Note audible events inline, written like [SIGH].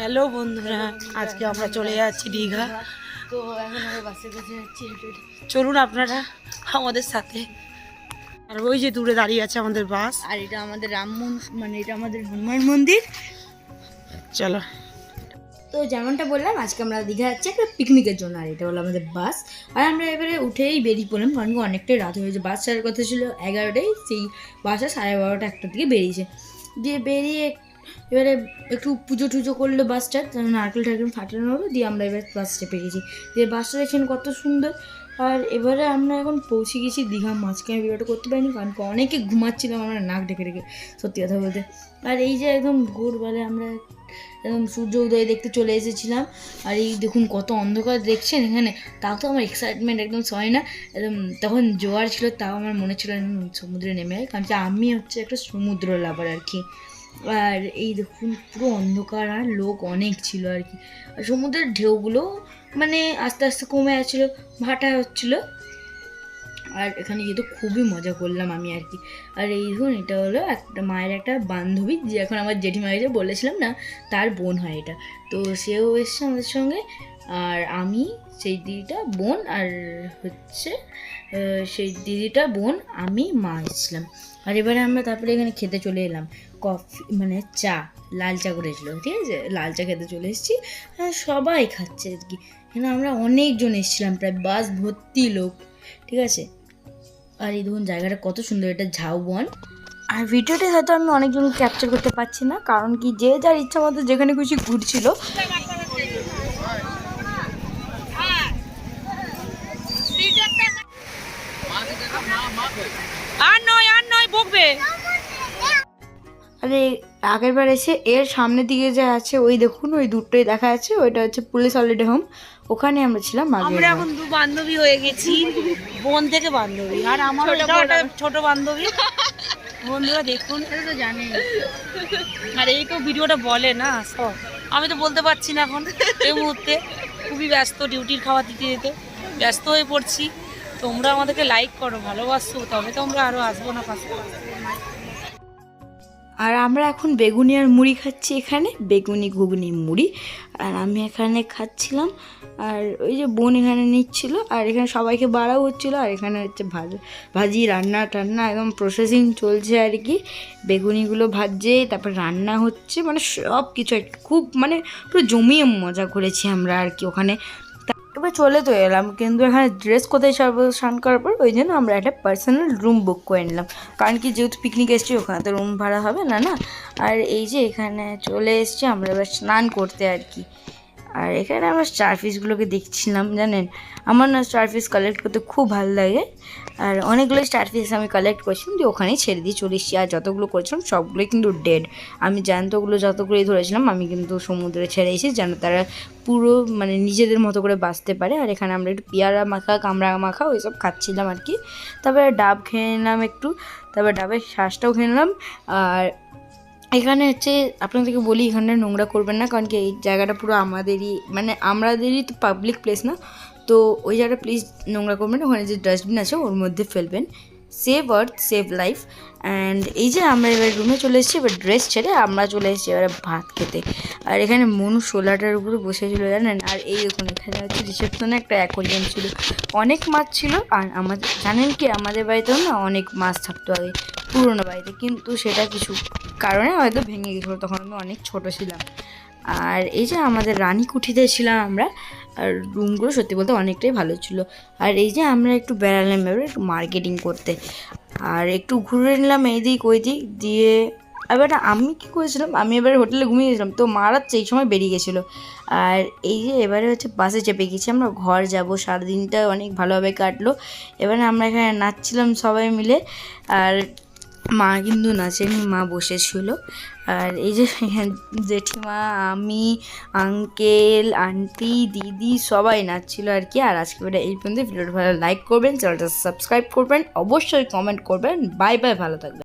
Hello বন্ধুরা আজকে আমরা চলে যাচ্ছি দীঘা। তো এখন আমরা বাসে যাচ্ছি। চলুন আপনারা আমাদের সাথে। আর ওই যে দূরে দাঁড়িয়ে আছে আমাদের বাস। আর এটা আমাদের রাম মন- মানে এটা আমাদের হনুমান মন্দির। চলো। তো যেমনটা বললাম আজকে আমরা দীঘা যাচ্ছি একটা পিকনিকের জন্য আর এটা হলো আমাদের বাস। আর আমরা এবারে উঠেই বেরিয়ে পড়লাম কারণ কি অনেকটাই রাত হয়ে গেছে। বাস ছাড়ার কথা ছিল এগারোটায় সেই বাসটা সাড়ে বারোটা একটার দিকে বেরিয়েছে। দিয়ে বেরিয়ে এবারে একটু পুজো টুজো করল বাসটা নারকেল টারকেল ফাটানো হলো দিয়ে আমরা এবার বাসটা পেরিয়েছি দিয়ে বাসটা দেখছেন কত সুন্দর। আর এবারে আমরা এখন পৌঁছে গেছি দীঘা মাঝখানে ভিডিওটা করতে পারিনি, কারণ অনেকে ঘুমাচ্ছিলাম আমরা নাক ডেকে ডেকে সত্যি কথা বলতে। আর এই যে একদম ভোরবেলায় আমরা একদম সূর্য উদয় দেখতে চলে এসেছিলাম। আর এই দেখুন কত অন্ধকার দেখছেন এখানে। তাও তো আমার এক্সাইটমেন্ট একদম সয় না। একদম তখন জোয়ার ছিল, তাও আমার মনে ছিল সমুদ্রে নেমে কারণ কি, আমি হচ্ছে একটা সমুদ্র লাভার আর কি। আর এই দেখুন, পুরো অন্ধকার আর লোক অনেক ছিল আর কি। আর সমুদ্রের ঢেউগুলো মানে আস্তে আস্তে কমে আসছিল ভাটা হচ্ছিল। আর এখানে যেহেতু খুবই মজা করলাম আমি আর কি। আর এই ধরুন, এটা হলো একটা মায়ের একটা বান্ধবী, যে এখন আমার জেঠিমা যে বলেছিলাম না, তার বোন হয় এটা। তো সেও এসছে আমাদের সঙ্গে, আর আমি সেই দিদিটা বোন, আর হচ্ছে সেই দিদিটা বোন, আমি মা এসেছিলাম। আর এবারে আমরা তারপরে এখানে খেতে চলে এলাম। কফি মানে চা, লাল চা করেছিল ঠিক আছে? লাল চা খেতে চলে এসেছি। হ্যাঁ সবাই খাচ্ছে আর কি এখানে আমরা অনেকজন এসেছিলাম, প্রায় বাস ভর্তি লোক, ঠিক আছে? আর এই দেখুন, জায়গাটা কত সুন্দর, এটা ঝাউবন আর ভিডিওতে হয়তো আমি অনেকজন ক্যাপচার করতে পারছি না, কারণ কি, যে যার ইচ্ছা মতো যেখানে খুশি ঘুরছিল। আর নয় আর নয়, বকবে। আরে আগের বার এসে এর সামনের দিকে যে আছে ওই দেখুন ওই দুটোই দেখা যাচ্ছে ওইটা হচ্ছে পুলিশ হলিডে হোম ওখানে আমরা ছিলাম আগে আমরা এখন দু বান্ধবী হয়ে গেছি বোন থেকে বান্ধবী। আর আমার ছোট বান্ধবী। বন্ধুরা দেখুন। তো জানি। আর এই তো ভিডিওটা বলে না সব। আমি তো বলতে পারছি না এখন এই মুহূর্তে। খুবই ব্যস্ত ডিউটির খাওয়া দিতে দিতে। ব্যস্ত হয়ে পড়ছি। তোমরা আমাদেরকে লাইক করো ভালোবাসো। তবে তোমরা আরও আসব না পাশে। আর আমরা এখন বেগুনি আর মুড়ি খাচ্ছি এখানে, বেগুনি ঘুগনি মুড়ি। আর আমি এখানে খাচ্ছিলাম, আর ওই যে বোন এখানে নিচ্ছিল, আর এখানে সবাইকে বাড়াও হচ্ছিল, আর এখানে হচ্ছে ভাজ, ভাজি, রান্না টান্না একদম প্রসেসিং চলছে আর কি। বেগুনিগুলো ভাজছে তারপর রান্না হচ্ছে মানে সব কিছু খুব মানে পুরো জমিয়ে মজা করেছি আমরা আর কি ওখানে। এবার চলে তো এলাম, কিন্তু এখানে ড্রেস কোথায় ছাড়বো স্নান করার পর? ওই জন্য আমরা একটা পার্সোনাল রুম বুক করে নিলাম। কারণ কি, যেহেতু পিকনিক এসছি, ওখানে তো রুম ভাড়া হবে না না? আর এই যে এখানে চলে এসছি, আমরা এবার স্নান করতে আর কি। আর এখানে আমরা স্টার ফিসগুলোকে দেখছিলাম, জানেন? আমার না স্টার ফিস কালেক্ট করতে খুব ভালো লাগে। আর অনেকগুলো স্টারফিশ আমি কালেক্ট করছিলাম, দিয়ে ওখানেই ছেড়ে দিয়ে চলে এসেছি। আর যতগুলো করেছিলাম, সবগুলোই কিন্তু ডেড আমি জ্যান্তগুলো যতগুলোই ধরেছিলাম, আমি কিন্তু সমুদ্রে ছেড়ে এসেছি, যেন তারা পুরো মানে নিজেদের মতো করে বাঁচতে পারে। আর এখানে আমরা একটু পেয়ারা মাখা, কামড়া মাখা, ওইসব খাচ্ছিলাম আর কি। তারপরে ডাব খেয়ে নিলাম একটু, তারপর ডাবের শ্বাসটাও খেয়ে নিলাম। আর এখানে হচ্ছে, আপনাদেরকে বলি এখানে নোংরা করবেন না, কারণ কি এই জায়গাটা পুরো আমাদেরই মানে আমাদেরই তো পাবলিক প্লেস না। তো ওই জায়গাটা প্লিজ নোংরা করবেন, ওখানে যে ডাস্টবিন আছে ওর মধ্যে ফেলবেন। Save earth save life and এই যে আমরা এবার রুমে চলে এসেছি, এবার ড্রেস ছেড়ে আমরা চলে এসেছি এবারে ভাত খেতে। আর এখানে মনু শোলাটার উপরে বসেছিল জানেন, আর এই দেখুন, এখানে হচ্ছে রিসেপশনে একটা অ্যাকোরিয়াম ছিল। অনেক মাছ ছিল আর আমাদের, জানেন কি, আমাদের বাড়িতেও না অনেক মাছ থাকতো আগে, পুরোনো বাড়িতে। কিন্তু সেটা কিছু কারণে হয়তো ভেঙে গেছিল, তখন আমি অনেক ছোট ছিলাম। আর এই যে আমাদের রানী কুঠিতে ছিলাম আমরা, আর রুমগুলো সত্যি বলতে অনেকটাই ভালো ছিল। আর এই যে আমরা একটু বেড়ালাম, এবার একটু মার্কেটিং করতে। আর একটু ঘুরে নিলাম এই দিক ওই দিক দিয়ে এবার আমি কি করেছিলাম, আমি এবার হোটেলে ঘুমিয়ে গেছিলাম, তো মারা সেই সময় বেরিয়ে গেছিল। আর এই যে এবারে হচ্ছে বাসে চেপে গেছি আমরা, ঘর যাব, সারাদিনটা অনেক ভালোভাবে কাটলো। এবারে আমরা এখানে নাচছিলাম সবাই মিলে, আর মা কিন্তু নাচেনি, মা বসেছিল। আর এই যে [LAUGHS] জেঠিমা, আমি, আঙ্কেল, আন্টি, দিদি সবাই নাচছিল আর কি। আর আজকে ভিডিও এই পর্যন্ত ভিডিওটা ভালো লাইক করবেন, চ্যানেলটা সাবস্ক্রাইব করবেন, অবশ্যই কমেন্ট করবেন। বাই বাই ভালো থাকবেন।